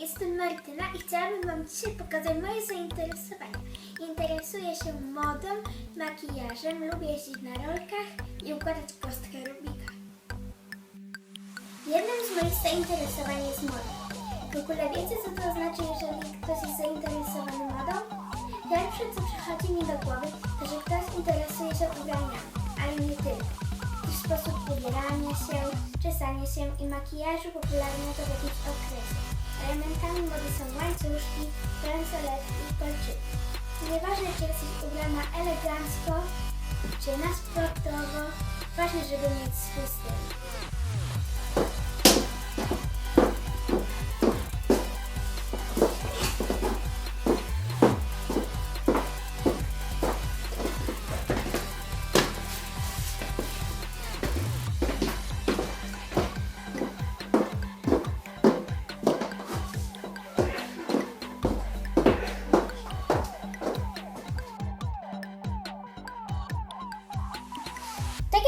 jestem Martyna i chciałabym Wam dzisiaj pokazać moje zainteresowania. Interesuję się modą, makijażem, lubię jeździć na rolkach i układać kostkę Rubika. Jednym z moich zainteresowań jest moda. W ogóle wiecie, co to znaczy, jeżeli ktoś jest zainteresowany modą? Pierwsze, co przychodzi mi do głowy, to że ktoś interesuje się ubraniami, ale nie tylko. Ich sposób ubierania się, czesania się i makijażu popularnego w jakimś okresie. Elementami mody są łańcuszki, bransoletki i kolczyki. Nieważne, czy jesteś ubrana elegancko, czy na sportowo, ważne, żeby mieć swój styl.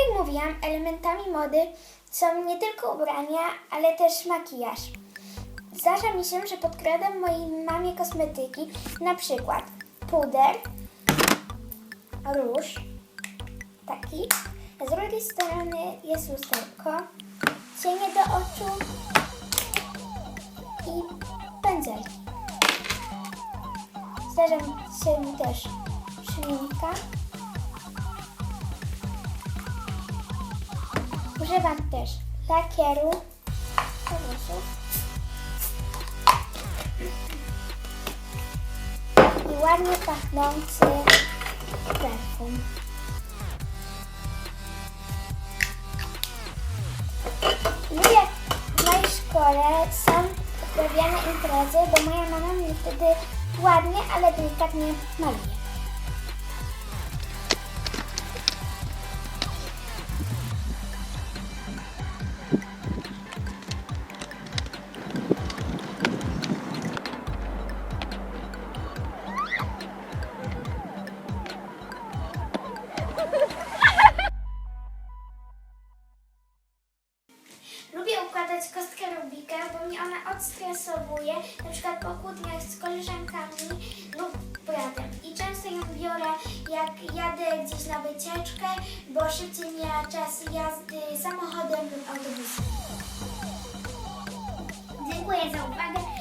Jak mówiłam, elementami mody są nie tylko ubrania, ale też makijaż. Zdarza mi się, że podkradam mojej mamie kosmetyki, na przykład puder, róż, taki. Z drugiej strony jest lusterko, cienie do oczu i pędzelki. Zdarza się mi też szminka. Używam też lakieru i ładnie pachnący perfum. Lubię w mojej szkole są uprawiane imprezy, bo moja mama mnie wtedy ładnie, ale delikatnie maluje. Kostkę Rubika, bo mnie ona odstresowuje, na przykład po kłótniach z koleżankami lub bratem. I często ją biorę, jak jadę gdzieś na wycieczkę, bo szybciej mija czas jazdy samochodem lub autobusem. Dziękuję za uwagę.